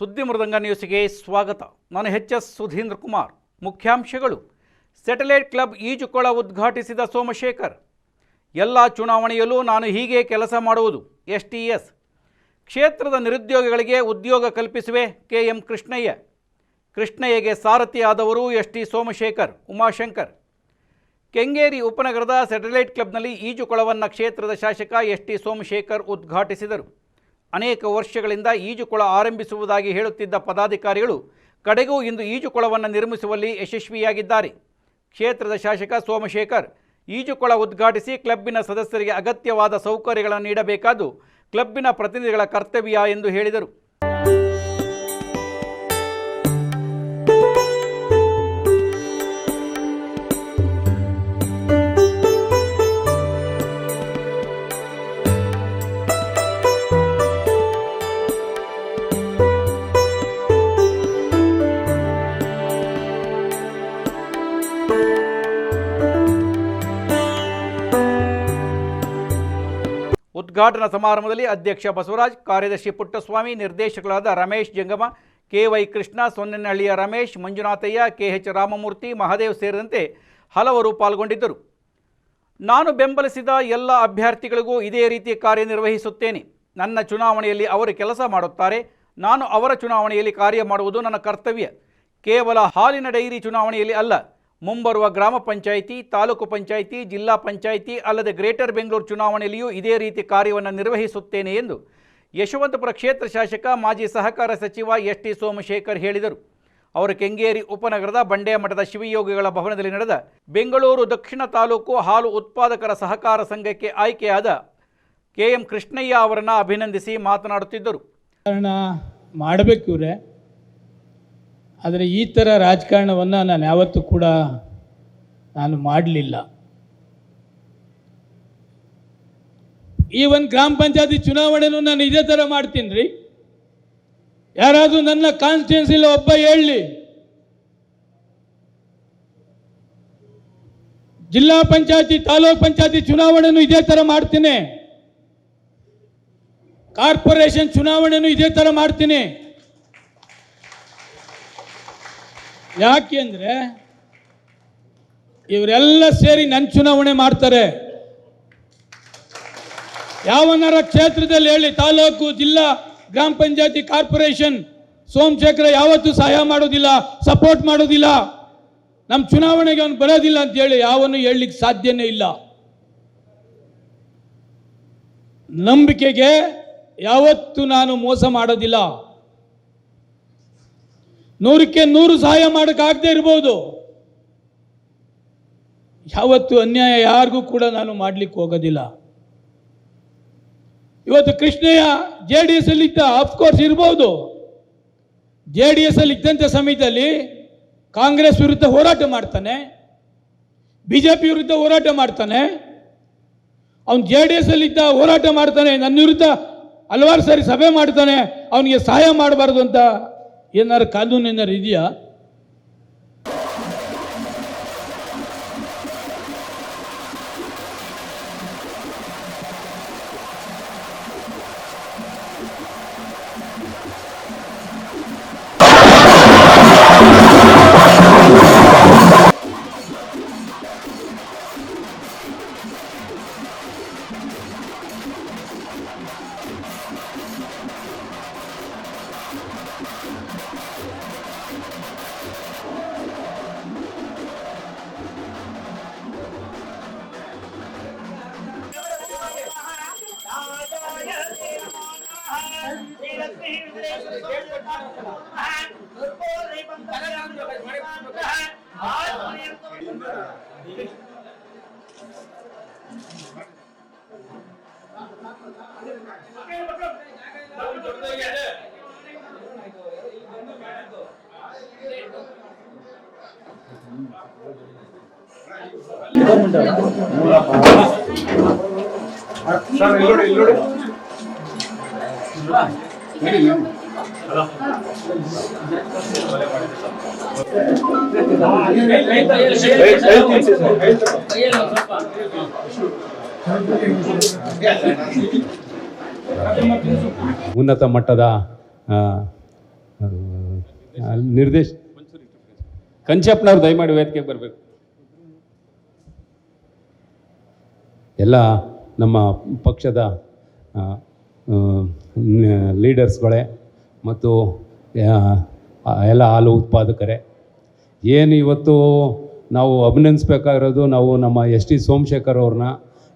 ಸುದ್ದಿ ಮೃದಂಗ ನ್ಯೂಸ್ಗೆ ಸ್ವಾಗತ. ನಾನು ಎಚ್ ಎಸ್ ಸುಧೀಂದ್ರ ಕುಮಾರ್. ಮುಖ್ಯಾಂಶಗಳು. ಸ್ಯಾಟಲೈಟ್ ಕ್ಲಬ್ ಈಜುಕೊಳ ಉದ್ಘಾಟಿಸಿದ ಸೋಮಶೇಖರ್. ಎಲ್ಲ ಚುನಾವಣೆಯಲ್ಲೂ ನಾನು ಹೀಗೆ ಕೆಲಸ ಮಾಡುವುದು. ಎಸ್ ಟಿ ಎಸ್ ಕ್ಷೇತ್ರದ ನಿರುದ್ಯೋಗಿಗಳಿಗೆ ಉದ್ಯೋಗ ಕಲ್ಪಿಸುವೆ ಕೆ ಎಂ ಕೃಷ್ಣಯ್ಯ. ಕೃಷ್ಣಯ್ಯಗೆ ಸಾರಥಿಯಾದವರು ಎಸ್ ಟಿ ಸೋಮಶೇಖರ್, ಉಮಾಶಂಕರ್. ಕೆಂಗೇರಿ ಉಪನಗರದ ಸ್ಯಾಟಲೈಟ್ ಕ್ಲಬ್ನಲ್ಲಿ ಈಜುಕೊಳವನ್ನು ಕ್ಷೇತ್ರದ ಶಾಸಕ ಎಸ್ ಟಿ ಸೋಮಶೇಖರ್ ಉದ್ಘಾಟಿಸಿದರು. ಅನೇಕ ವರ್ಷಗಳಿಂದ ಈಜುಕೊಳ ಆರಂಭಿಸುವುದಾಗಿ ಹೇಳುತ್ತಿದ್ದ ಪದಾಧಿಕಾರಿಗಳು, ಕಡೆಗೂ ಇಂದು ಈಜುಕೊಳವನ್ನು ನಿರ್ಮಿಸುವಲ್ಲಿ ಯಶಸ್ವಿಯಾಗಿದ್ದಾರೆ. ಕ್ಷೇತ್ರದ ಶಾಸಕ ಸೋಮಶೇಖರ್, ಈಜುಕೊಳ ಉದ್ಘಾಟಿಸಿ ಕ್ಲಬ್ಬಿನ ಸದಸ್ಯರಿಗೆ ಅಗತ್ಯವಾದ ಸೌಕರ್ಯಗಳನ್ನು ನೀಡಬೇಕಾದ್ದು, ಕ್ಲಬ್ಬಿನ ಪ್ರತಿನಿಧಿಗಳ ಕರ್ತವ್ಯ ಎಂದು ಹೇಳಿದರು. ಉದ್ಘಾಟನಾ ಸಮಾರಂಭದಲ್ಲಿ ಅಧ್ಯಕ್ಷ ಬಸವರಾಜ್, ಕಾರ್ಯದರ್ಶಿ ಪುಟ್ಟಸ್ವಾಮಿ, ನಿರ್ದೇಶಕರಾದ ರಮೇಶ್ ಜಂಗಮ ಕೆ ವೈ ಕೃಷ್ಣ, ಸೊನ್ನೆನಹಳ್ಳಿಯ ರಮೇಶ್, ಮಂಜುನಾಥಯ್ಯ ಕೆ ಎಚ್ ರಾಮಮೂರ್ತಿ, ಮಹಾದೇವ್ ಸೇರಿದಂತೆ ಹಲವರು ಪಾಲ್ಗೊಂಡಿದ್ದರು. ನಾನು ಬೆಂಬಲಿಸಿದ ಎಲ್ಲ ಅಭ್ಯರ್ಥಿಗಳಿಗೂ ಇದೇ ರೀತಿ ಕಾರ್ಯನಿರ್ವಹಿಸುತ್ತೇನೆ. ನನ್ನ ಚುನಾವಣೆಯಲ್ಲಿ ಅವರು ಕೆಲಸ ಮಾಡುತ್ತಾರೆ. ನಾನು ಅವರ ಚುನಾವಣೆಯಲ್ಲಿ ಕಾರ್ಯ ಮಾಡುವುದು ನನ್ನ ಕರ್ತವ್ಯ. ಕೇವಲ ಹಾಲಿನ ಡೈರಿ ಚುನಾವಣೆಯಲ್ಲಿ ಅಲ್ಲ ಮುಂಬರುವ ಗ್ರಾಮ ಪಂಚಾಯಿತಿ, ತಾಲೂಕು ಪಂಚಾಯಿತಿ, ಜಿಲ್ಲಾ ಪಂಚಾಯಿತಿ ಅಲ್ಲದೆ ಗ್ರೇಟರ್ ಬೆಂಗಳೂರು ಚುನಾವಣೆಯಲ್ಲಿಯೂ ಇದೇ ರೀತಿ ಕಾರ್ಯವನ್ನು ನಿರ್ವಹಿಸುತ್ತೇನೆ ಎಂದು ಯಶವಂತಪುರ ಕ್ಷೇತ್ರ ಶಾಸಕ, ಮಾಜಿ ಸಹಕಾರ ಸಚಿವ ಎಸ್ ಟಿ ಸೋಮಶೇಖರ್ ಹೇಳಿದರು. ಅವರು ಕೆಂಗೇರಿ ಉಪನಗರದ ಬಂಡೆಯ ಮಠದ ಶಿವಯೋಗಿಗಳ ಭವನದಲ್ಲಿ ನಡೆದ ಬೆಂಗಳೂರು ದಕ್ಷಿಣ ತಾಲೂಕು ಹಾಲು ಉತ್ಪಾದಕರ ಸಹಕಾರ ಸಂಘಕ್ಕೆ ಆಯ್ಕೆಯಾದ ಕೆ ಎಂ ಕೃಷ್ಣಯ್ಯ ಅವರನ್ನು ಅಭಿನಂದಿಸಿ ಮಾತನಾಡುತ್ತಿದ್ದರು. ಮಾಡಬೇಕು ಆದರೆ ಈ ಥರ ರಾಜಕಾರಣವನ್ನು ನಾನು ಯಾವತ್ತೂ ಕೂಡ ನಾನು ಮಾಡಲಿಲ್ಲ. ಈ ಒಂದು ಗ್ರಾಮ ಪಂಚಾಯತಿ ಚುನಾವಣೆನೂ ನಾನು ಇದೇ ಥರ ಮಾಡ್ತೀನಿ ರೀ ಯಾರಾದರೂ ನನ್ನ ಕಾನ್ಸ್ಟಿಟ್ಯೂನ್ಸಿಲಿ ಒಬ್ಬ ಹೇಳಲಿ. ಜಿಲ್ಲಾ ಪಂಚಾಯತಿ, ತಾಲೂಕ್ ಪಂಚಾಯತಿ ಚುನಾವಣೆನೂ ಇದೇ ಥರ ಮಾಡ್ತೀನಿ. ಕಾರ್ಪೊರೇಷನ್ ಚುನಾವಣೆನೂ ಇದೇ ಥರ ಮಾಡ್ತೀನಿ. ಯಾಕೆ ಅಂದರೆ ಇವರೆಲ್ಲ ಸೇರಿ ನನ್ನ ಚುನಾವಣೆ ಮಾಡ್ತಾರೆ. ಯಾವನಾರ ಕ್ಷೇತ್ರದಲ್ಲಿ ಹೇಳಿ, ತಾಲೂಕು, ಜಿಲ್ಲಾ, ಗ್ರಾಮ ಪಂಚಾಯತಿ ಕಾರ್ಪೊರೇಷನ್, ಸೋಮಶೇಖರ ಯಾವತ್ತೂ ಸಹಾಯ ಮಾಡೋದಿಲ್ಲ, ಸಪೋರ್ಟ್ ಮಾಡೋದಿಲ್ಲ. ನಮ್ಮ ಚುನಾವಣೆಗೆ ಅವನು ಬರೋದಿಲ್ಲ ಅಂತ ಹೇಳಿ ಯಾವನು ಹೇಳಲಿಕ್ಕೆ ಸಾಧ್ಯನೇ ಇಲ್ಲ. ನಂಬಿಕೆಗೆ ಯಾವತ್ತೂ ನಾನು ಮೋಸ ಮಾಡೋದಿಲ್ಲ. ನೂರಕ್ಕೆ ನೂರು ಸಹಾಯ ಮಾಡೋಕ್ಕಾಗದೇ ಇರ್ಬೋದು. ಯಾವತ್ತು ಅನ್ಯಾಯ ಯಾರಿಗೂ ಕೂಡ ನಾನು ಮಾಡ್ಲಿಕ್ಕೆ ಹೋಗೋದಿಲ್ಲ. ಇವತ್ತು ಕೃಷ್ಣಯ್ಯ ಜೆ ಡಿ ಎಸ್ ಅಲ್ಲಿ ಇದ್ದ ಅಫ್ಕೋರ್ಸ್ ಇರ್ಬೋದು. ಜೆ ಡಿ ಎಸ್ ಅಲ್ಲಿ ಇದ್ದಂಥ ಸಮಯದಲ್ಲಿ ಕಾಂಗ್ರೆಸ್ ವಿರುದ್ಧ ಹೋರಾಟ ಮಾಡ್ತಾನೆ. ಬಿ ಜೆ ಪಿ ವಿರುದ್ಧ ಹೋರಾಟ ಮಾಡ್ತಾನೆ. ಅವನು ಜೆ ಡಿ ಎಸ್ ಅಲ್ಲಿ ಇದ್ದ ಹೋರಾಟ ಮಾಡ್ತಾನೆ, ನನ್ನ ವಿರುದ್ಧ ಹಲವಾರು ಸಾರಿ ಸಭೆ ಮಾಡ್ತಾನೆ, ಅವನಿಗೆ ಸಹಾಯ ಮಾಡಬಾರ್ದು ಅಂತ ಏನಾರು ಕಾನೂನು ಏನಾರು ಇದೆಯಾ ಉನ್ನತ ಮಟ್ಟದ ನಿರ್ದೇಶ ಕಂಚಪ್ಪನವ್ರು ದಯಮಾಡಿ ವೇದಿಕೆಗೆ ಬರಬೇಕು. ಎಲ್ಲ ನಮ್ಮ ಪಕ್ಷದ ಲೀಡರ್ಸ್ಗಳೇ ಮತ್ತು ಎಲ್ಲ ಹಾಲು ಉತ್ಪಾದಕರೇ. ಏನು ಇವತ್ತು ನಾವು ಅಭಿನಂದಿಸ್ಬೇಕಾಗಿರೋದು ನಾವು ನಮ್ಮ ಎಸ್ ಟಿ ಸೋಮಶೇಖರ್ ಅವ್ರನ್ನ.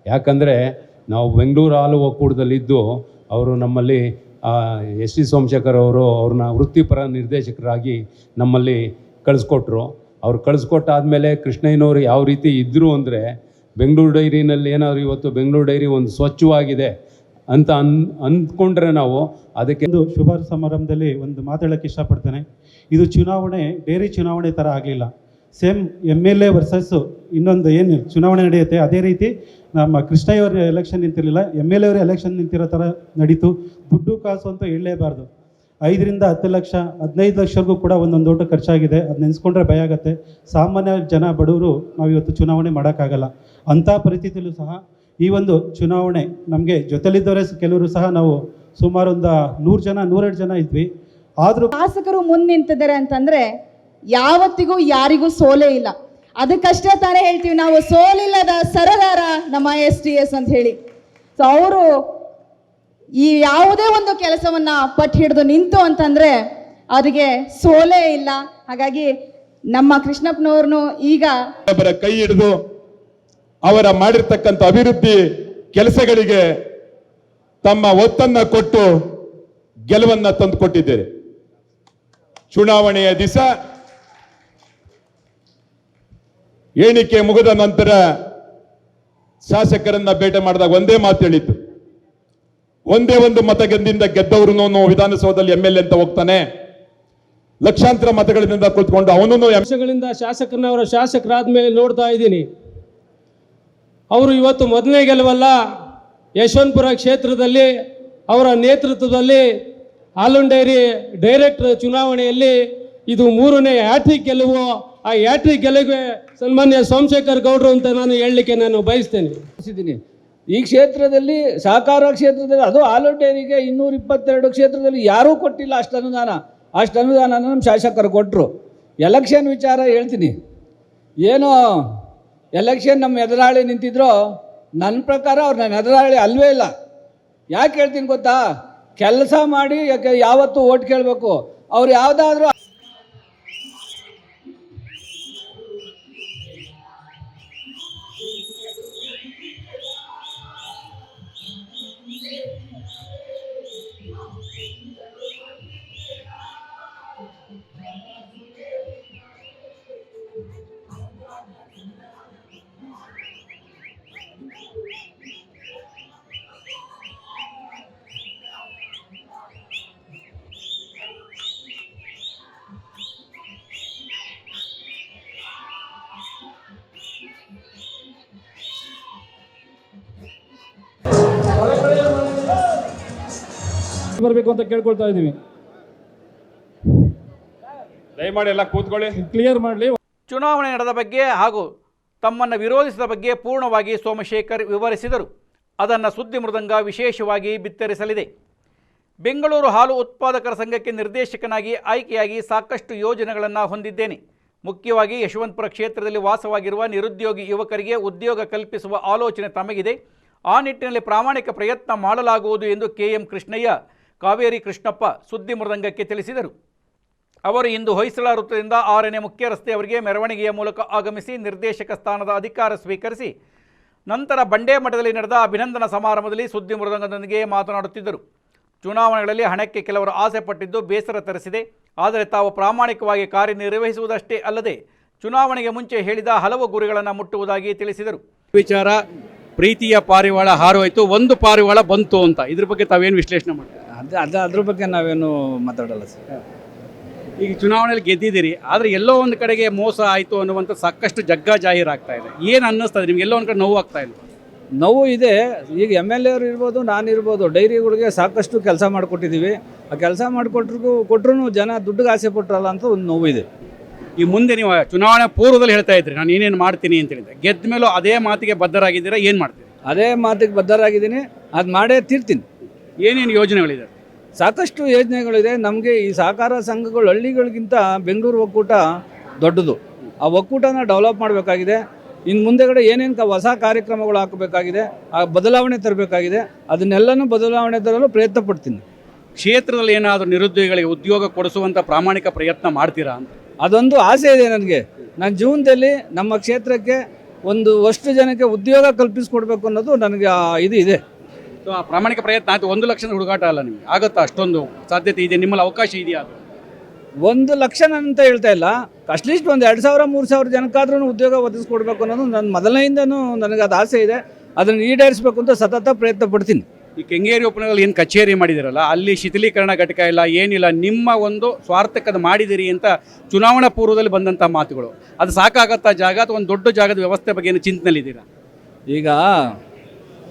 ಯಾಕಂದರೆ ನಾವು ಬೆಂಗಳೂರು ಹಾಲು ಒಕ್ಕೂಟದಲ್ಲಿದ್ದು ಅವರು ನಮ್ಮಲ್ಲಿ ಎಸ್ ಟಿ ಸೋಮಶೇಖರ್ ಅವರು ಅವ್ರನ್ನ ವೃತ್ತಿಪರ ನಿರ್ದೇಶಕರಾಗಿ ನಮ್ಮಲ್ಲಿ ಕಳಿಸ್ಕೊಟ್ರು. ಅವ್ರು ಕಳಿಸ್ಕೊಟ್ಟಾದಮೇಲೆ ಕೃಷ್ಣಯ್ಯನವರು ಯಾವ ರೀತಿ ಇದ್ದರು ಅಂದರೆ, ಬೆಂಗಳೂರು ಡೈರಿನಲ್ಲಿ ಏನಾದರೂ ಇವತ್ತು ಬೆಂಗಳೂರು ಡೈರಿ ಒಂದು ಸ್ವಚ್ಛವಾಗಿದೆ ಅಂತ ಅನ್, ಅಂದ್ಕೊಂಡ್ರೆ ನಾವು ಅದಕ್ಕೆ ಒಂದು ಶುಭ ಸಮಾರಂಭದಲ್ಲಿ ಒಂದು ಮಾತಾಡೋಕ್ಕೆ ಇಷ್ಟಪಡ್ತೇನೆ. ಇದು ಚುನಾವಣೆ ಬೇರೆ ಚುನಾವಣೆ ಥರ ಆಗಲಿಲ್ಲ. Same M L A versus ಇನ್ನೊಂದು ಏನು ಚುನಾವಣೆ ನಡೆಯುತ್ತೆ, ಅದೇ ರೀತಿ ನಮ್ಮ ಕೃಷ್ಣಯ್ಯವ್ರ ಎಲೆಕ್ಷನ್ ನಿಂತಿರಲಿಲ್ಲ, ಎಂ ಎಲ್ ಎ ಅವರ ಎಲೆಕ್ಷನ್ ನಿಂತಿರೋ ಥರ ನಡೀತು. ದುಡ್ಡು ಕಾಸು ಅಂತ ಹೇಳಲೇಬಾರ್ದು. ಐದರಿಂದ ಹತ್ತು ಲಕ್ಷ, ಹದಿನೈದು ಲಕ್ಷವರೆಗೂ ಕೂಡ ಒಂದೊಂದು ದೊಡ್ಡ ಖರ್ಚಾಗಿದೆ. ಅದು ನೆನೆಸ್ಕೊಂಡ್ರೆ ಭಯ ಆಗುತ್ತೆ. ಸಾಮಾನ್ಯ ಜನ ಬಡವರು ನಾವು ಇವತ್ತು ಚುನಾವಣೆ ಮಾಡೋಕ್ಕಾಗಲ್ಲ. ಅಂಥ ಪರಿಸ್ಥಿತಿಯಲ್ಲೂ ಸಹ ಈ ಒಂದು ಚುನಾವಣೆ ನಮಗೆ ಜೊತೆಲಿದ್ದವರೇ ಕೆಲವರು ಸಹ ನಾವು ಸುಮಾರು ಒಂದು ನೂರು ಜನ ನೂರೆರಡು ಜನ ಇದ್ವಿ. ಆದರೂ ಶಾಸಕರು ಮುಂದೆ ನಿಂತಿದ್ದಾರೆ ಅಂತಂದ್ರೆ ಯಾವತ್ತಿಗೂ ಯಾರಿಗೂ ಸೋಲೇ ಇಲ್ಲ. ಅದಕ್ಕಷ್ಟೇ ತಾನೇ ಹೇಳ್ತೀವಿ ನಾವು ಸೋಲಿಲ್ಲದ ಸರದಾರ ನಮ್ಮ ಎಸ್ ಟಿ ಎಸ್ ಅಂತ ಹೇಳಿ. ಸೊ ಅವರು ಈ ಯಾವುದೇ ಒಂದು ಕೆಲಸವನ್ನ ಪಟ್ಟು ಹಿಡಿದು ನಿಂತು ಅಂತಂದ್ರೆ ಅವರಿಗೆ ಸೋಲೇ ಇಲ್ಲ. ಹಾಗಾಗಿ ನಮ್ಮ ಕೃಷ್ಣಪ್ಪನವ್ರನ್ನು ಈಗ ಅವರ ಕೈ ಹಿಡಿದು ಅವರ ಮಾಡಿರ್ತಕ್ಕಂಥ ಅಭಿವೃದ್ಧಿ ಕೆಲಸಗಳಿಗೆ ತಮ್ಮ ಒತ್ತನ್ನ ಕೊಟ್ಟು ಗೆಲುವನ್ನ ತಂದು ಕೊಟ್ಟಿದ್ದೇನೆ ಚುನಾವಣೆಯ ದಿವಸ ಎಣಿಕೆ ಮುಗಿದ ನಂತರ ಶಾಸಕರನ್ನ ಭೇಟಿ ಮಾಡಿದಾಗ ಒಂದೇ ಮಾತು ಹೇಳಿತ್ತು ಒಂದೇ ಒಂದು ಮತಗಂದಿಂದ ಗೆದ್ದವನು ವಿಧಾನಸೌಧದಲ್ಲಿ ಎಂ ಎಲ್ ಎ ಅಂತ ಹೋಗ್ತಾನೆ. ಲಕ್ಷಾಂತರ ಮತಗಳಿಂದ ಕುಳಿತುಕೊಂಡು ಅವನನ್ನು ಅಂಶಗಳಿಂದ ಶಾಸಕರನ್ನ ಅವರ ಶಾಸಕರಾದ ಮೇಲೆ ನೋಡ್ತಾ ಇದ್ದೀನಿ. ಅವರು ಇವತ್ತು ಮೊದಲನೇ ಗೆಲುವಲ್ಲ. ಯಶವಂತಪುರ ಕ್ಷೇತ್ರದಲ್ಲಿ ಅವರ ನೇತೃತ್ವದಲ್ಲಿ ಹಾಲುನ್ ಡೈರಿ ಡೈರೆಕ್ಟರ್ ಚುನಾವಣೆಯಲ್ಲಿ ಇದು ಮೂರನೇ ಹ್ಯಾಟ್ರಿಕ್ ಗೆಲುವು. ಆ ಹ್ಯಾಟ್ರಿಕ್ ಗೆಲುವಿಗೆ ಸನ್ಮಾನ್ಯ ಸೋಮಶೇಖರ್ ಗೌಡ್ರು ಅಂತ ನಾನು ಹೇಳಲಿಕ್ಕೆ ನಾನು ಬಯಸ್ತೇನೆ. ಈ ಕ್ಷೇತ್ರದಲ್ಲಿ, ಸಹಕಾರ ಕ್ಷೇತ್ರದಲ್ಲಿ, ಅದು ಆಲೂನ್ ಡೈರಿಗೆ ಇನ್ನೂರ ಇಪ್ಪತ್ತೆರಡು ಕ್ಷೇತ್ರದಲ್ಲಿ ಯಾರೂ ಕೊಟ್ಟಿಲ್ಲ ಅಷ್ಟು ಅನುದಾನ. ಅಷ್ಟು ಅನುದಾನ ನಮ್ಮ ಶಾಸಕರು ಕೊಟ್ಟರು ಎಲೆಕ್ಷನ್ ವಿಚಾರ ಹೇಳ್ತೀನಿ. ಏನು ಎಲೆಕ್ಷನ್ ನಮ್ಮ ಎದುರಾಳಿ ನಿಂತಿದ್ರು ನನ್ನ ಪ್ರಕಾರ ಅವ್ರು ನನ್ನ ಎದುರಾಳಿ ಅಲ್ವೇ ಇಲ್ಲ. ಯಾಕೆ ಹೇಳ್ತೀನಿ ಗೊತ್ತಾ? ಕೆಲಸ ಮಾಡಿ ಯಾಕೆ ಯಾವತ್ತೂ ಓಟ್ ಕೇಳಬೇಕು. ಅವ್ರು ಯಾವುದಾದ್ರೂ ಬರಬೇಕು ಅಂತ ಕೇಳ್ಕೊಳ್ತಾ ಇದ್ದೀವಿ. ದಯಮಾಡಿ ಎಲ್ಲ ಕೂತ್ಕೊಳ್ಳಿ. ಕ್ಲಿಯರ್ ಮಾಡಲಿ. ಚುನಾವಣೆ ನಡೆದ ಬಗ್ಗೆ ಹಾಗೂ ತಮ್ಮನ್ನು ವಿರೋಧಿಸಿದ ಬಗ್ಗೆ ಪೂರ್ಣವಾಗಿ ಸೋಮಶೇಖರ್ ವಿವರಿಸಿದರು. ಅದನ್ನು ಸುದ್ದಿ ಮೃದಂಗ ವಿಶೇಷವಾಗಿ ಬಿತ್ತರಿಸಲಿದೆ. ಬೆಂಗಳೂರು ಹಾಲು ಉತ್ಪಾದಕರ ಸಂಘಕ್ಕೆ ನಿರ್ದೇಶಕನಾಗಿ ಆಯ್ಕೆಯಾಗಿ ಸಾಕಷ್ಟು ಯೋಜನೆಗಳನ್ನು ಹೊಂದಿದ್ದೇನೆ. ಮುಖ್ಯವಾಗಿ ಯಶವಂತಪುರ ಕ್ಷೇತ್ರದಲ್ಲಿ ವಾಸವಾಗಿರುವ ನಿರುದ್ಯೋಗಿ ಯುವಕರಿಗೆ ಉದ್ಯೋಗ ಕಲ್ಪಿಸುವ ಆಲೋಚನೆ ತಮಗಿದೆ. ಆ ನಿಟ್ಟಿನಲ್ಲಿ ಪ್ರಾಮಾಣಿಕ ಪ್ರಯತ್ನ ಮಾಡಲಾಗುವುದು ಎಂದು ಕೆ ಎಂ ಕೃಷ್ಣಯ್ಯ ಕಾವೇರಿ ಕೃಷ್ಣಪ್ಪ ಸುದ್ದಿ ಮೃದಂಗಕ್ಕೆ ತಿಳಿಸಿದರು. ಅವರು ಇಂದು ಹೊಯ್ಸಳ ವೃತ್ತದಿಂದ ಆರನೇ ಮುಖ್ಯ ರಸ್ತೆಯವರಿಗೆ ಮೆರವಣಿಗೆಯ ಮೂಲಕ ಆಗಮಿಸಿ ನಿರ್ದೇಶಕ ಸ್ಥಾನದ ಅಧಿಕಾರ ಸ್ವೀಕರಿಸಿ, ನಂತರ ಬಂಡೇ ಮಠದಲ್ಲಿ ನಡೆದ ಅಭಿನಂದನಾ ಸಮಾರಂಭದಲ್ಲಿ ಸುದ್ದಿ ಮೃದಂಗದೊಂದಿಗೆ ಮಾತನಾಡುತ್ತಿದ್ದರು. ಚುನಾವಣೆಗಳಲ್ಲಿ ಹಣಕ್ಕೆ ಕೆಲವರು ಆಸೆ ಪಟ್ಟಿದ್ದು ಬೇಸರ ತರಿಸಿದೆ. ಆದರೆ ತಾವು ಪ್ರಾಮಾಣಿಕವಾಗಿ ಕಾರ್ಯನಿರ್ವಹಿಸುವುದಷ್ಟೇ ಅಲ್ಲದೆ ಚುನಾವಣೆಗೆ ಮುಂಚೆ ಹೇಳಿದ ಹಲವು ಗುರಿಗಳನ್ನು ಮುಟ್ಟುವುದಾಗಿ ತಿಳಿಸಿದರು. ವಿಚಾರ, ಪ್ರೀತಿಯ ಪಾರಿವಾಳ ಹಾರೋಯ್ತು ಒಂದು ಪಾರಿವಾಳ ಬಂತು ಅಂತ. ಇದ್ರ ಬಗ್ಗೆ ತಾವೇನು ವಿಶ್ಲೇಷಣೆ ಮಾಡ್ತೀರಾ? ಅದು ಅದು ಅದ್ರ ಬಗ್ಗೆ ನಾವೇನು ಮಾತಾಡಲ್ಲ ಸರ್. ಈಗ ಚುನಾವಣೆಯಲ್ಲಿ ಗೆದ್ದಿದ್ದೀರಿ ಆದರೆ ಎಲ್ಲೋ ಒಂದು ಕಡೆಗೆ ಮೋಸ ಆಯಿತು ಅನ್ನುವಂಥ ಸಾಕಷ್ಟು ಜಗ್ಗ ಜಾಹೀರಾಗ್ತಾ ಇದೆ. ಏನು ಅನ್ನಿಸ್ತದೆ ನಿಮ್ಗೆ ಎಲ್ಲೋ ಒಂದು ಕಡೆ ನೋವು ಆಗ್ತಾ ಇಲ್ಲ? ನೋವು ಇದೆ. ಈಗ ಎಂ ಎಲ್ ಎರು ಇರ್ಬೋದು ನಾನು ಇರ್ಬೋದು ಡೈರಿಗಳಿಗೆ ಸಾಕಷ್ಟು ಕೆಲಸ ಮಾಡಿಕೊಟ್ಟಿದ್ದೀವಿ ಆ ಕೆಲಸ ಮಾಡಿಕೊಟ್ರಿಗೂ ಕೊಟ್ಟರು ಜನ ದುಡ್ಡಿಗೆ ಆಸೆ ಪಟ್ಟರಲ್ಲ ಅಂತ ಒಂದು ನೋವು ಇದೆ. ಈ ಮುಂದೆ ನೀವು ಚುನಾವಣೆ ಪೂರ್ವದಲ್ಲಿ ಹೇಳ್ತಾ ಇದ್ರಿ ನಾನು ಏನೇನು ಮಾಡ್ತೀನಿ ಅಂತ ಹೇಳಿದ್ರೆ ಗೆದ್ದ ಮೇಲೂ ಅದೇ ಮಾತಿಗೆ ಬದ್ಧರಾಗಿದ್ದೀರಾ ಏನು ಮಾಡ್ತೀರಿ? ಅದೇ ಮಾತಿಗೆ ಬದ್ಧರಾಗಿದ್ದೀನಿ. ಅದು ಮಾಡೇ ತೀರ್ತೀನಿ. ಏನೇನು ಯೋಜನೆಗಳಿದೆ ಸಾಕಷ್ಟು ಯೋಜನೆಗಳಿದೆ. ನಮಗೆ ಈ ಸಹಕಾರ ಸಂಘಗಳು ಹಳ್ಳಿಗಳಿಗಿಂತ ಬೆಂಗಳೂರು ಒಕ್ಕೂಟ ದೊಡ್ಡದು. ಆ ಒಕ್ಕೂಟನ ಡೆವಲಪ್ ಮಾಡಬೇಕಾಗಿದೆ. ಇನ್ನು ಮುಂದೆಗಡೆ ಏನೇನು ಕ- ಹೊಸ ಕಾರ್ಯಕ್ರಮಗಳು ಹಾಕಬೇಕಾಗಿದೆ ಆ ಬದಲಾವಣೆ ತರಬೇಕಾಗಿದೆ. ಅದನ್ನೆಲ್ಲನೂ ಬದಲಾವಣೆ ತರಲು ಪ್ರಯತ್ನ ಪಡ್ತೀನಿ. ಕ್ಷೇತ್ರದಲ್ಲಿ ಏನಾದರೂ ನಿರುದ್ಯೋಗಿಗಳಿಗೆ ಉದ್ಯೋಗ ಕೊಡಿಸುವಂಥ ಪ್ರಾಮಾಣಿಕ ಪ್ರಯತ್ನ ಮಾಡ್ತೀರಾ ಅಂತ? ಅದೊಂದು ಆಸೆ ಇದೆ ನನಗೆ. ನನ್ನ ಜೀವನದಲ್ಲಿ ನಮ್ಮ ಕ್ಷೇತ್ರಕ್ಕೆ ಒಂದು ಅಷ್ಟು ಜನಕ್ಕೆ ಉದ್ಯೋಗ ಕಲ್ಪಿಸಿಕೊಡ್ಬೇಕು ಅನ್ನೋದು ನನಗೆ ಆ ಇದು ಇದೆ. ಸೊ ಆ ಪ್ರಾಮಾಣಿಕ ಪ್ರಯತ್ನ ಆಯ್ತು. ಒಂದು ಲಕ್ಷದ ಹುಡುಗಾಟ ಅಲ್ಲ ನಿಮಗೆ. ಆಗುತ್ತಾ ಅಷ್ಟೊಂದು ಸಾಧ್ಯತೆ ಇದೆ? ನಿಮ್ಮಲ್ಲಿ ಅವಕಾಶ ಇದೆಯಾ ಅದು? ಒಂದು ಲಕ್ಷ ಅಂತ ಹೇಳ್ತಾ ಇಲ್ಲ. ಅಟ್ಲೀಸ್ಟ್ ಒಂದು ಎರಡು ಸಾವಿರ ಮೂರು ಸಾವಿರ ಜನಕ್ಕಾದ್ರೂ ಉದ್ಯೋಗ ಒದಗಿಸ್ಕೊಡ್ಬೇಕು ಅನ್ನೋದು ನನ್ನ ಮೊದಲನೆಯಿಂದನೂ ನನಗೆ ಅದು ಆಸೆ ಇದೆ. ಅದನ್ನು ಈಡೇರಿಸಬೇಕು ಅಂತ ಸತತ ಪ್ರಯತ್ನ ಪಡ್ತೀನಿ. ಈ ಕೆಂಗೇರಿ ಉಪನಗರದಲ್ಲಿ ಏನು ಕಚೇರಿ ಮಾಡಿದಿರಲ್ಲ ಅಲ್ಲಿ ಶಿಥಿಲೀಕರಣ ಘಟಕ ಇಲ್ಲ ಏನಿಲ್ಲ ನಿಮ್ಮ ಒಂದು ಸ್ವಾರ್ಥಕ್ಕದು ಮಾಡಿದಿರಿ ಅಂತ ಚುನಾವಣಾ ಪೂರ್ವದಲ್ಲಿ ಬಂದಂಥ ಮಾತುಗಳು. ಅದು ಸಾಕಾಗತ್ತಾ ಜಾಗ ಅಥವಾ ಒಂದು ದೊಡ್ಡ ಜಾಗದ ವ್ಯವಸ್ಥೆ ಬಗ್ಗೆ ಏನು ಚಿಂತನೆಯಲ್ಲಿದ್ದೀರಾ ಈಗ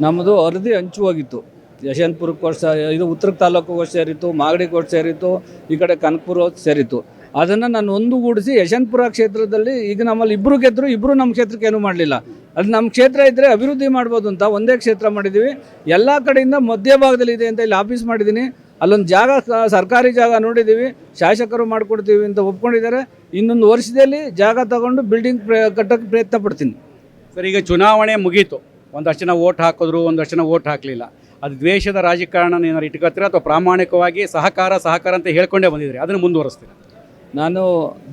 ನಮ್ಮದು ಅರ್ಧಿ ಹಂಚುವಾಗಿತ್ತು ಯಶವಂತಪುರಕ್ಕೆ ಕೋಟ್ ಇದು ಉತ್ತರ ತಾಲೂಕು ಸೇರಿತ್ತು, ಮಾಗಡಿ ಕೋರ್ಟ್ ಸೇರಿತ್ತು, ಈ ಕಡೆ ಕನಕಪುರ ಸೇರಿತ್ತು. ಅದನ್ನು ನಾನು ಒಂದುಗೂಡಿಸಿ ಯಶವಂತಪುರ ಕ್ಷೇತ್ರದಲ್ಲಿ ಈಗ ನಮ್ಮಲ್ಲಿ ಇಬ್ಬರು ಗೆದ್ದರು ಇಬ್ಬರು ನಮ್ಮ ಕ್ಷೇತ್ರಕ್ಕೆ ಏನೂ ಮಾಡಲಿಲ್ಲ. ಅದು ನಮ್ಮ ಕ್ಷೇತ್ರ ಇದ್ದರೆ ಅಭಿವೃದ್ಧಿ ಮಾಡ್ಬೋದು ಅಂತ ಒಂದೇ ಕ್ಷೇತ್ರ ಮಾಡಿದ್ದೀವಿ ಎಲ್ಲ ಕಡೆಯಿಂದ ಮಧ್ಯಭಾಗದಲ್ಲಿ ಇದೆ ಅಂತ ಇಲ್ಲಿ ಆಫೀಸ್ ಮಾಡಿದ್ದೀನಿ ಅಲ್ಲೊಂದು ಜಾಗ ಸರ್ಕಾರಿ ಜಾಗ ನೋಡಿದ್ದೀವಿ ಶಾಸಕರು ಮಾಡಿಕೊಡ್ತೀವಿ ಅಂತ ಒಪ್ಕೊಂಡಿದ್ದಾರೆ. ಇನ್ನೊಂದು ವರ್ಷದಲ್ಲಿ ಜಾಗ ತಗೊಂಡು ಬಿಲ್ಡಿಂಗ್ ಕಟ್ಟೋಕ್ಕೆ ಪ್ರಯತ್ನ ಪಡ್ತೀನಿ. ಸರ್, ಈಗ ಚುನಾವಣೆ ಮುಗೀತು. ಒಂದಷ್ಟು ಜನ ಓಟ್ ಹಾಕಿದ್ರು ಒಂದಷ್ಟು ಜನ ಓಟ್ ಹಾಕಲಿಲ್ಲ. ಅದು ದ್ವೇಷದ ರಾಜಕಾರಣ ಏನಾರು ಇಟ್ಕೋತೀರ ಅಥವಾ ಪ್ರಾಮಾಣಿಕವಾಗಿ ಸಹಕಾರ ಸಹಕಾರ ಅಂತ ಹೇಳ್ಕೊಂಡೇ ಬಂದಿದ್ರಿ? ಅದನ್ನು ಮುಂದುವರಿಸ್ತೀರ? ನಾನು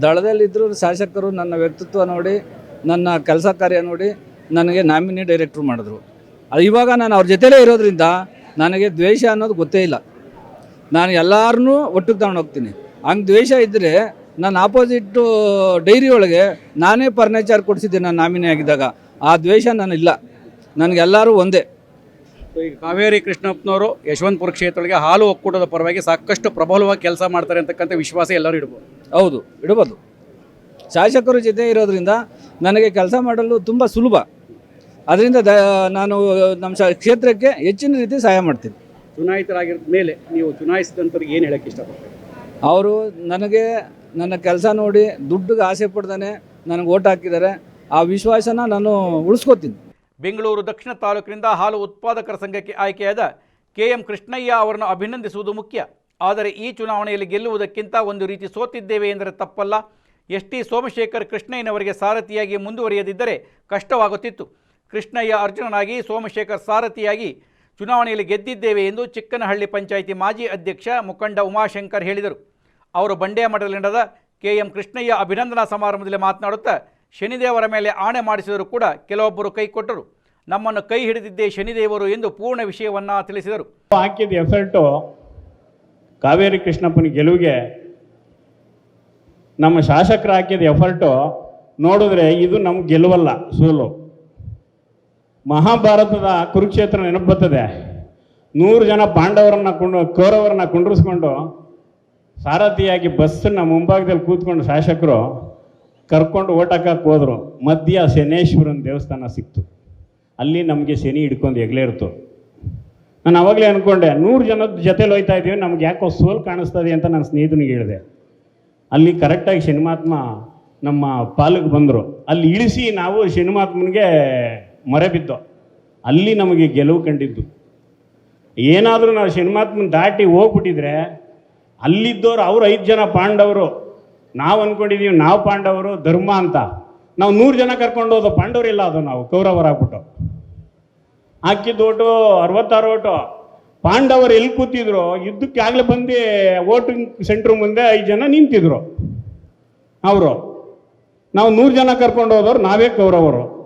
ದಳದಲ್ಲಿದ್ದರೂ ಶಾಸಕರು ನನ್ನ ವ್ಯಕ್ತಿತ್ವ ನೋಡಿ, ನನ್ನ ಕೆಲಸ ಕಾರ್ಯ ನೋಡಿ ನನಗೆ ನಾಮಿನಿ ಡೈರೆಕ್ಟ್ರು ಮಾಡಿದ್ರು. ಅದು ಇವಾಗ ನಾನು ಅವ್ರ ಜೊತೆಲೇ ಇರೋದ್ರಿಂದ ನನಗೆ ದ್ವೇಷ ಅನ್ನೋದು ಗೊತ್ತೇ ಇಲ್ಲ. ನಾನು ಎಲ್ಲರನ್ನೂ ಒಟ್ಟಿಗೆ ತಗೊಂಡು ಹೋಗ್ತೀನಿ. ಹಂಗೆ ದ್ವೇಷ ಇದ್ದರೆ ನಾನು ಆಪೋಸಿಟ್ಟು ಡೈರಿ ಒಳಗೆ ನಾನೇ ಫರ್ನಿಚರ್ ಕೊಡಿಸಿದ್ದೆ ನಾನು ನಾಮಿನಿ ಆಗಿದ್ದಾಗ. ಆ ದ್ವೇಷ ನಾನಿಲ್ಲ. ನನಗೆಲ್ಲರೂ ಒಂದೇ. ಈಗ ಕಾವೇರಿ ಕೃಷ್ಣಪ್ಪನವರು ಯಶವಂತಪುರ ಕ್ಷೇತ್ರಗಳಿಗೆ ಹಾಲು ಒಕ್ಕೂಟದ ಪರವಾಗಿ ಸಾಕಷ್ಟು ಪ್ರಬಲವಾಗಿ ಕೆಲಸ ಮಾಡ್ತಾರೆ ಅಂತಕ್ಕಂಥ ವಿಶ್ವಾಸ ಎಲ್ಲರೂ ಇಡ್ಬೋದು. ಹೌದು ಇಡಬಹುದು ಶಾಸಕರ ಜೊತೆ ಇರೋದ್ರಿಂದ ನನಗೆ ಕೆಲಸ ಮಾಡಲು ತುಂಬ ಸುಲಭ. ಅದರಿಂದ ದ ನಾನು ನಮ್ಮ ಶ ಕ್ಷೇತ್ರಕ್ಕೆ ಹೆಚ್ಚಿನ ರೀತಿ ಸಹಾಯ ಮಾಡ್ತೀನಿ. ಚುನಾಯಿತರಾಗಿರೋದ ಮೇಲೆ ನೀವು ಚುನಾಯಿಸಿದಂಥವ್ರಿಗೆ ಏನು ಹೇಳಕ್ಕೆ ಇಷ್ಟಪಡ್ತೀರಿ? ಅವರು ನನಗೆ ನನ್ನ ಕೆಲಸ ನೋಡಿ ದುಡ್ಡಿಗೆ ಆಸೆ ಪಡ್ದಾನೆ ನನಗೆ ಓಟ್ ಹಾಕಿದ್ದಾರೆ. ಆ ವಿಶ್ವಾಸನ ನಾನು ಉಳಿಸ್ಕೋತೀನಿ. ಬೆಂಗಳೂರು ದಕ್ಷಿಣ ತಾಲೂಕಿನಿಂದ ಹಾಲು ಉತ್ಪಾದಕರ ಸಂಘಕ್ಕೆ ಆಯ್ಕೆಯಾದ ಕೆ ಎಂ ಕೃಷ್ಣಯ್ಯ ಅವರನ್ನು ಅಭಿನಂದಿಸುವುದು ಮುಖ್ಯ. ಆದರೆ ಈ ಚುನಾವಣೆಯಲ್ಲಿ ಗೆಲ್ಲುವುದಕ್ಕಿಂತ ಒಂದು ರೀತಿ ಸೋತಿದ್ದೇವೆ ಎಂದರೆ ತಪ್ಪಲ್ಲ. ಎಸ್ ಟಿ ಸೋಮಶೇಖರ್ ಕೃಷ್ಣಯ್ಯನವರಿಗೆ ಸಾರಥಿಯಾಗಿ ಮುಂದುವರಿಯದಿದ್ದರೆ ಕಷ್ಟವಾಗುತ್ತಿತ್ತು. ಕೃಷ್ಣಯ್ಯ ಅರ್ಜುನನಾಗಿ, ಸೋಮಶೇಖರ್ ಸಾರಥಿಯಾಗಿ ಚುನಾವಣೆಯಲ್ಲಿ ಗೆದ್ದಿದ್ದೇವೆ ಎಂದು ಚಿಕ್ಕನಹಳ್ಳಿ ಪಂಚಾಯಿತಿ ಮಾಜಿ ಅಧ್ಯಕ್ಷ ಮುಖಂಡ ಉಮಾಶಂಕರ್ ಹೇಳಿದರು. ಅವರು ಬಂಡೆಯ ಮಠದಲ್ಲಿ ನಡೆದ ಕೆ ಎಂ ಕೃಷ್ಣಯ್ಯ ಅಭಿನಂದನಾ ಸಮಾರಂಭದಲ್ಲಿ ಮಾತನಾಡುತ್ತಾ ಶನಿದೇವರ ಮೇಲೆ ಆಣೆ ಮಾಡಿಸಿದರೂ ಕೂಡ ಕೆಲವೊಬ್ಬರು ಕೈ ಕೊಟ್ಟರು. ನಮ್ಮನ್ನು ಕೈ ಹಿಡಿದಿದ್ದೇ ಶನಿದೇವರು ಎಂದು ಪೂರ್ಣ ವಿಷಯವನ್ನು ತಿಳಿಸಿದರು. ಹಾಕಿದ ಎಫರ್ಟು ಕಾವೇರಿ ಕೃಷ್ಣಪ್ಪನ ಗೆಲುವಿಗೆ ನಮ್ಮ ಶಾಸಕರು ಹಾಕಿದ ಎಫರ್ಟು ನೋಡಿದ್ರೆ ಇದು ನಮ್ಮ ಗೆಲುವಲ್ಲ ಸೋಲು ಮಹಾಭಾರತದ ಕುರುಕ್ಷೇತ್ರ ನೆನಪು ಬರ್ತದೆ. ನೂರು ಜನ ಪಾಂಡವರನ್ನ ಕೊಂಡು, ಕೌರವರನ್ನ ಕುಂಡ್ರಿಸ್ಕೊಂಡು, ಸಾರಥಿಯಾಗಿ ಬಸ್ಸನ್ನ ಮುಂಭಾಗದಲ್ಲಿ ಕೂತ್ಕೊಂಡು ಶಾಸಕರು ಕರ್ಕೊಂಡು ಓಟಕ್ಕೆ ಹೋದ್ರು, ಮಧ್ಯ ಶನೇಶ್ವರನ ದೇವಸ್ಥಾನ ಸಿಕ್ತು. ಅಲ್ಲಿ ನಮಗೆ ಶನಿ ಹಿಡ್ಕೊಂಡು ಎಗ್ಲೇರ್ತು ನಾನು ಅವಾಗಲೇ ಅಂದ್ಕೊಂಡೆ ನೂರು ಜನದ ಜೊತೆಲಿ ಹೋಯ್ತಾ ಇದ್ದೀವಿ ನಮ್ಗೆ ಯಾಕೋ ಸೋಲ್ ಕಾಣಿಸ್ತದೆ ಅಂತ ನನ್ನ ಸ್ನೇಹಿತನಿಗೆ ಹೇಳಿದೆ. ಅಲ್ಲಿ ಕರೆಕ್ಟಾಗಿ ಶನಿಮಾತ್ಮ ನಮ್ಮ ಪಾಲಿಗೆ ಬಂದರು. ಅಲ್ಲಿ ಇಳಿಸಿ ನಾವು ಶನಿಮಾತ್ಮನಿಗೆ ಮೊರೆ ಬಿದ್ದೋ. ಅಲ್ಲಿ ನಮಗೆ ಗೆಲುವು ಕಂಡಿದ್ದು. ಏನಾದರೂ ನಾವು ಶನಿಮಾತ್ಮನ ದಾಟಿ ಹೋಗ್ಬಿಟ್ಟಿದ್ರೆ ಅಲ್ಲಿದ್ದವ್ರು ಅವ್ರು ಐದು ಜನ ಪಾಂಡವರು ನಾವು ಅನ್ಕೊಂಡಿದೀವಿ, ನಾವು ಪಾಂಡವರು ಧರ್ಮ ಅಂತ. ನಾವು ನೂರು ಜನ ಕರ್ಕೊಂಡು ಹೋದ ಪಾಂಡವರಿಲ್ಲ ಅದು ನಾವು, ಕೌರವರಾಗ್ಬಿಟ್ಟು. ಹಾಕಿದ್ದು ಓಟು ಅರವತ್ತಾರು ಓಟು. ಪಾಂಡವರು ಎಲ್ಲಿ ಕೂತಿದ್ರು, ಯುದ್ಧಕ್ಕೆ ಆಗಲೇ ಬಂದು ವೋಟಿಂಗ್ ಸೆಂಟ್ರ್ ಮುಂದೆ ಐದು ಜನ ನಿಂತಿದ್ರು. ಅವರು. ನಾವು ನೂರು ಜನ ಕರ್ಕೊಂಡು ಹೋದವ್ರು ನಾವೇ ಕೌರವರು.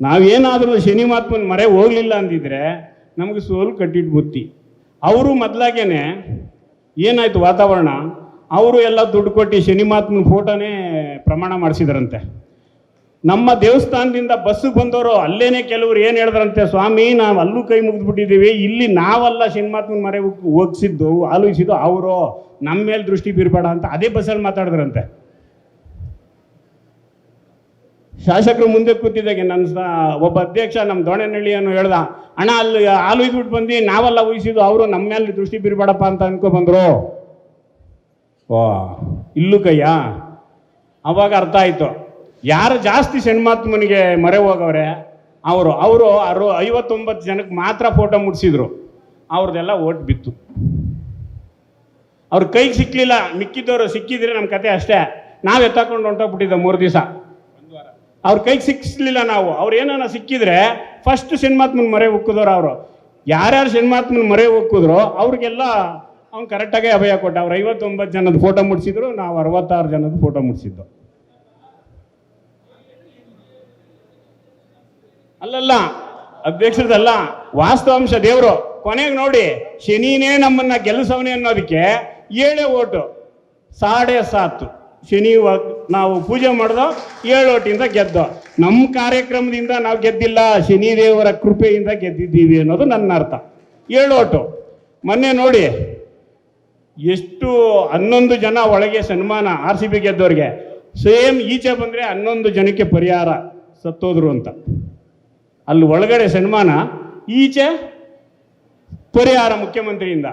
ನಾವೇನಾದರೂ ಶನಿ ಮಹಾತ್ಮನ ಮರೆ ಹೋಗಲಿಲ್ಲ ಅಂದಿದ್ರೆ ನಮಗೆ ಸೋಲು ಕಟ್ಟಿಟ್ಟು ಬುತ್ತಿ ಅವರು ಮೊದಲಾಗೇನೆ ಏನಾಯ್ತು ವಾತಾವರಣ? ಅವರು ಎಲ್ಲ ದುಡ್ಡು ಕೊಟ್ಟು ಶನಿ ಮಹಾತ್ಮನ ಫೋಟೋನೇ ಪ್ರಮಾಣ ಮಾಡಿಸಿದ್ರಂತೆ. ನಮ್ಮ ದೇವಸ್ಥಾನದಿಂದ ಬಸ್ಸಿಗೆ ಬಂದವರು ಅಲ್ಲೇನೆ ಕೆಲವರು ಏನು ಹೇಳಿದ್ರಂತೆ, ಸ್ವಾಮಿ, ನಾವು ಅಲ್ಲೂ ಕೈ ಮುಗಿದ್ಬಿಟ್ಟಿದ್ದೀವಿ, ಇಲ್ಲಿ ನಾವಲ್ಲ ಶನಿಮಾತ್ಮನ ಮರೆ ಹೋಗಿಸಿದ್ದು, ಆಲೋಚಿಸಿದ್ದು ಅವರು ನಮ್ಮ ಮೇಲೆ ದೃಷ್ಟಿ ಬೀರಬೇಡ ಅಂತ ಅದೇ ಬಸ್ಸಲ್ಲಿ ಮಾತಾಡಿದ್ರಂತೆ. ಶಾಸಕರು ಮುಂದೆ ಕೂತಿದ್ದಾಗೆ ನನ್ನ ಒಬ್ಬ ಅಧ್ಯಕ್ಷ ನಮ್ಮ ದೋಣನಹಳ್ಳಿಯನ್ನು ಹೇಳ್ದ, ಅಣ್ಣ, ಅಲ್ಲಿ ಹಾಲು ಇದ್ಬಿಟ್ಟು ಬಂದು ನಾವೆಲ್ಲ ಊಹಿಸಿದ್ದು ಅವರು ನಮ್ಮ ಮೇಲೆ ದೃಷ್ಟಿ ಬೀರಬೇಡಪ್ಪ ಅಂತ ಅನ್ಕೊ ಬಂದರು. ಓ, ಇಲ್ಲೂ ಕೈಯ? ಅವಾಗ ಅರ್ಥ ಆಯಿತು. ಯಾರು ಜಾಸ್ತಿ ಷಣ್ಮಾತ್ಮನಿಗೆ ಮೊರೆ ಹೋಗವ್ರೆ? ಅವರು ಅವರು ಅರು, ಐವತ್ತೊಂಬತ್ತು ಜನಕ್ಕೆ ಮಾತ್ರ ಫೋಟೋ ಮುಟ್ಸಿದ್ರು ಅವ್ರದ್ದೆಲ್ಲ ಓಟ್ ಬಿತ್ತು. ಅವ್ರ ಕೈಗೆ ಸಿಕ್ಕಲಿಲ್ಲ ಮಿಕ್ಕಿದ್ದವರು ಸಿಕ್ಕಿದ್ರೆ ನಮ್ಮ ಕತೆ ಅಷ್ಟೇ. ನಾವು ಎತ್ತಾಕೊಂಡು ಹೊಂಟೋಗ್ಬಿಟ್ಟಿದ್ದ ಮೂರು ದಿವಸ. ಅವ್ರ ಕೈಗೆ ಸಿಕ್ಕಿಸ್ಲಿಲ್ಲ ನಾವು. ಅವ್ರು ಏನಾರ ಸಿಕ್ಕಿದ್ರೆ ಫಸ್ಟ್ ಸಿನಿಮಾತ್ಮನ ಮರೆ ಉಕ್ಕಿದವ್ರು ಅವರು. ಯಾರ್ಯಾರು ಸಿನಿಮಾತ್ಮನ ಮರೆ ಉಕ್ಕಿದ್ರು ಅವ್ರಿಗೆಲ್ಲ ಅವ್ನು ಕರೆಕ್ಟಾಗಿ ಅಭಯ ಕೊಟ್ಟ. ಅವ್ರು ಐವತ್ತೊಂಬತ್ತು ಜನದ ಫೋಟೋ ಮುಟ್ಸಿದ್ರು ನಾವು ಅರವತ್ತಾರು ಜನದ ಫೋಟೋ ಮುಟ್ಸಿದ್ದು ಅಲ್ಲಲ್ಲ, ಅಧ್ಯಕ್ಷರದಲ್ಲ, ವಾಸ್ತವಾಂಶ ದೇವರು. ಕೊನೆಗೆ ನೋಡಿ, ಶನಿನೇ ನಮ್ಮನ್ನ ಗೆಲ್ಲಿಸವನೇ ಅನ್ನೋದಕ್ಕೆ ಏಳೇ ಓಟು. ಸಾಡೆ ಸಾತು ಶನಿ ನಾವು ಪೂಜೆ ಮಾಡ್ದೋ, ಏಳು ಓಟಿಂದ ಗೆದ್ದೋ. ನಮ್ಮ ಕಾರ್ಯಕ್ರಮದಿಂದ ನಾವು ಗೆದ್ದಿಲ್ಲ ಶನಿ ದೇವರ ಕೃಪೆಯಿಂದ ಗೆದ್ದಿದ್ದೀವಿ ಅನ್ನೋದು ನನ್ನ ಅರ್ಥ. ಏಳು ಓಟು. ಮೊನ್ನೆ ನೋಡಿ ಎಷ್ಟು ಹನ್ನೊಂದು ಜನ ಒಳಗೆ ಸನ್ಮಾನ ಆರ್ ಸಿ ಬಿ ಗೆದ್ದವ್ರಿಗೆ, ಸೇಮ್ ಈಚೆ ಬಂದರೆ ಹನ್ನೊಂದು ಜನಕ್ಕೆ ಪರಿಹಾರ ಸತ್ತೋದ್ರು ಅಂತ. ಅಲ್ಲಿ ಒಳಗಡೆ ಸನ್ಮಾನ, ಈಚೆ ಪರಿಹಾರ ಮುಖ್ಯಮಂತ್ರಿಯಿಂದ.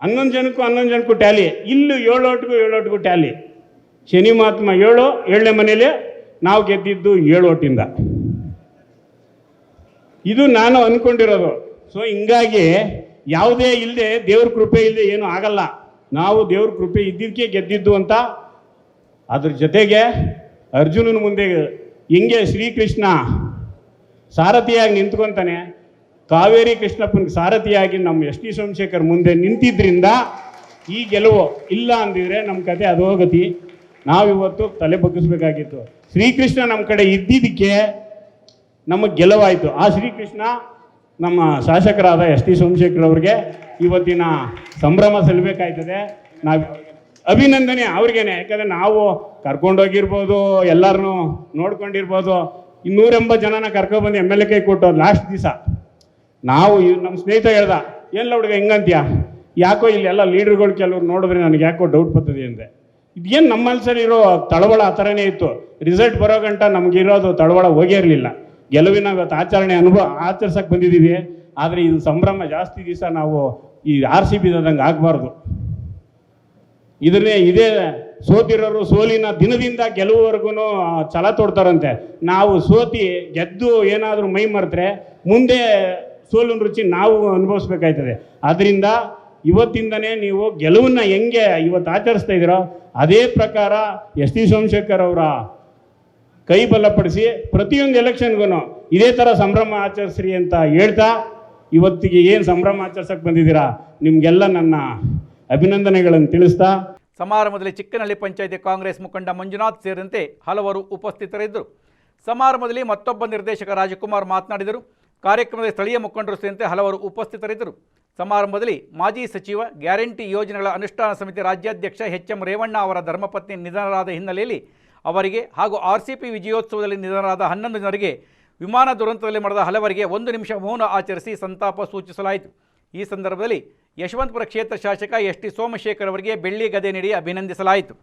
ಹನ್ನೊಂದು ಜನಕ್ಕೂ ಹನ್ನೊಂದು ಜನಕ್ಕೂ ಟ್ಯಾಲಿ, ಇಲ್ಲೂ ಏಳು ಏಳೋಟ್ಗೂ ಏಳು ಓಟ್ಗೂ ಟ್ಯಾಲಿ. ಶನಿ ಮಹಾತ್ಮ ಏಳು, ಏಳನೇ ಮನೇಲಿ ನಾವು ಗೆದ್ದಿದ್ದು ಏಳು ಓಟಿಂದ ಇದು ನಾನು ಅನ್ಕೊಂಡಿರೋದು. ಸೊ ಹಿಂಗಾಗಿ ಯಾವುದೇ ಇಲ್ಲದೆ ದೇವ್ರ ಕೃಪೆ ಇಲ್ಲದೆ ಏನು ಆಗಲ್ಲ. ನಾವು ದೇವ್ರ ಕೃಪೆ ಇದ್ದಿದ್ದಕ್ಕೆ ಗೆದ್ದಿದ್ದು ಅಂತ ಅದ್ರ ಜೊತೆಗೆ ಅರ್ಜುನನ ಮುಂದೆ ಹಿಂಗೆ ಶ್ರೀಕೃಷ್ಣ ಸಾರಥಿಯಾಗಿ ನಿಂತ್ಕೊಂತಾನೆ, ಕಾವೇರಿ ಕೃಷ್ಣಪ್ಪನಿಗೆ ಸಾರಥಿಯಾಗಿ ನಮ್ಮ ಎಸ್ ಟಿ ಸೋಮಶೇಖರ್ ಮುಂದೆ ನಿಂತಿದ್ರಿಂದ ಈ ಗೆಲುವು ಇಲ್ಲ ಅಂದಿದ್ರೆ ನಮ್ಮ ಕತೆ ನಾವು ನಾವಿವತ್ತು ತಲೆ ಬಗ್ಗಿಸ್ಬೇಕಾಗಿತ್ತು. ಶ್ರೀಕೃಷ್ಣ ನಮ್ಮ ಕಡೆ ಇದ್ದಿದ್ದಕ್ಕೆ ನಮಗೆ ಗೆಲುವಾಯಿತು. ಆ ಶ್ರೀಕೃಷ್ಣ ನಮ್ಮ ಶಾಸಕರಾದ ಎಸ್ ಟಿ ಸೋಮಶೇಖರ್ ಅವ್ರಿಗೆ ಇವತ್ತಿನ ಸಂಭ್ರಮ ಸಲ್ಲಬೇಕಾಯ್ತದೆ. ನಾವು ಅಭಿನಂದನೆ ಅವ್ರಿಗೇನೆ. ಯಾಕಂದರೆ ನಾವು ಕರ್ಕೊಂಡೋಗಿರ್ಬೋದು ಎಲ್ಲರನ್ನೂ ನೋಡ್ಕೊಂಡಿರ್ಬೋದು. ಇನ್ನೂರೆಂಬತ್ತು ಜನನ ಕರ್ಕೊಬಂದು ಎಂ ಎಲ್ ಎ ಕೈ ಕೊಟ್ಟು ಲಾಸ್ಟ್ ದಿವಸ. ನಾವು ನಮ್ಮ ಸ್ನೇಹಿತ ಹೇಳ್ದ ಎಲ್ಲ ಹುಡುಗ, ಹೆಂಗಂತ್ಯ? ಯಾಕೋ ಇಲ್ಲಿ ಎಲ್ಲ ಲೀಡರ್ಗಳು ಕೆಲವ್ರು ನೋಡಿದ್ರೆ ನನಗೆ ಯಾಕೋ ಡೌಟ್ ಬರ್ತದೆ ಅಂದೆ. ಇದೇನು ನಮ್ಮ ಮನಸ್ಸಲ್ಲಿರೋ ತಳವಳ ಆ ಥರನೇ ಇತ್ತು. ರಿಸಲ್ಟ್ ಬರೋ ಗಂಟ ನಮಗಿರೋದು ತಳವಳ ಹೋಗೇ ಇರಲಿಲ್ಲ. ಗೆಲುವಿನ ಇವತ್ತು ಆಚರಣೆ ಅನುಭವ ಆಚರಿಸಕ್ಕೆ ಬಂದಿದ್ದೀವಿ. ಆದರೆ ಇದು ಸಂಭ್ರಮ ಜಾಸ್ತಿ ದಿವಸ ನಾವು ಈ ಆರ್ ಸಿ ಬಿದಂಗೆ ಆಗಬಾರ್ದು. ಇದನ್ನೇ ಇದೇ ಸೋತಿರೋರು ಸೋಲಿನ ದಿನದಿಂದ ಗೆಲುವವರೆಗೂ ಛಲ ತೊಡ್ತಾರಂತೆ. ನಾವು ಸೋತಿ ಗೆದ್ದು ಏನಾದರೂ ಮೈ ಮರೆತ್ರೆ ಮುಂದೆ ಸೋಲಿನ ರುಚಿ ನಾವು ಅನುಭವಿಸ್ಬೇಕಾಯ್ತದೆ. ಅದರಿಂದ ಇವತ್ತಿಂದನೇ ನೀವು ಗೆಲುವನ್ನ ಹೆಂಗೆ ಇವತ್ತು ಆಚರಿಸ್ತಾ ಇದ್ದೀರೋ, ಅದೇ ಪ್ರಕಾರ ಎಸ್ ಟಿ ಸೋಮಶೇಖರ್ ಅವರ ಕೈ ಬಲಪಡಿಸಿ ಪ್ರತಿಯೊಂದು ಎಲೆಕ್ಷನ್ಗೂ ಇದೇ ಥರ ಸಂಭ್ರಮ ಆಚರಿಸ್ರಿ ಅಂತ ಹೇಳ್ತಾ ಇವತ್ತಿಗೆ ಏನು ಸಂಭ್ರಮ ಆಚರಿಸಕ್ಕೆ ಬಂದಿದ್ದೀರಾ? ನಿಮಗೆಲ್ಲ ನನ್ನ ಅಭಿನಂದನೆಗಳನ್ನು ತಿಳಿಸ್ತಾ. ಸಮಾರಂಭದಲ್ಲಿ ಚಿಕ್ಕನಹಳ್ಳಿ ಪಂಚಾಯಿತಿ ಕಾಂಗ್ರೆಸ್ ಮುಖಂಡ ಮಂಜುನಾಥ್ ಸೇರಿದಂತೆ ಹಲವರು ಉಪಸ್ಥಿತರಿದ್ದರು. ಸಮಾರಂಭದಲ್ಲಿ ಮತ್ತೊಬ್ಬ ನಿರ್ದೇಶಕ ರಾಜಕುಮಾರ್ ಮಾತನಾಡಿದರು. ಕಾರ್ಯಕ್ರಮದಲ್ಲಿ ಸ್ಥಳೀಯ ಮುಖಂಡರು ಸೇರಿದಂತೆ ಹಲವರು ಉಪಸ್ಥಿತರಿದ್ದರು. ಸಮಾರಂಭದಲ್ಲಿ ಮಾಜಿ ಸಚಿವ ಗ್ಯಾರಂಟಿ ಯೋಜನೆಗಳ ಅನುಷ್ಠಾನ ಸಮಿತಿ ರಾಜ್ಯಾಧ್ಯಕ್ಷ ಎಚ್ ಎಂ ರೇವಣ್ಣ ಅವರ ಧರ್ಮಪತ್ನಿ ನಿಧನರಾದ ಹಿನ್ನೆಲೆಯಲ್ಲಿ ಅವರಿಗೆ ಹಾಗೂ ಆರ್ ಸಿ ಪಿ ವಿಜಯೋತ್ಸವದಲ್ಲಿ ನಿಧನರಾದ ಹನ್ನೊಂದು ಜನರಿಗೆ ವಿಮಾನ ದುರಂತದಲ್ಲಿ ಮಾಡಿದ ಹಲವರಿಗೆ ಒಂದು ನಿಮಿಷ ಮೌನ ಆಚರಿಸಿ ಸಂತಾಪ ಸೂಚಿಸಲಾಯಿತು. ಈ ಸಂದರ್ಭದಲ್ಲಿ ಯಶವಂತಪುರ ಕ್ಷೇತ್ರ ಶಾಸಕ ಎಸ್ ಟಿ ಸೋಮಶೇಖರ್ ಅವರಿಗೆ ಬೆಳ್ಳಿ ಗದೆ ನೀಡಿ ಅಭಿನಂದಿಸಲಾಯಿತು.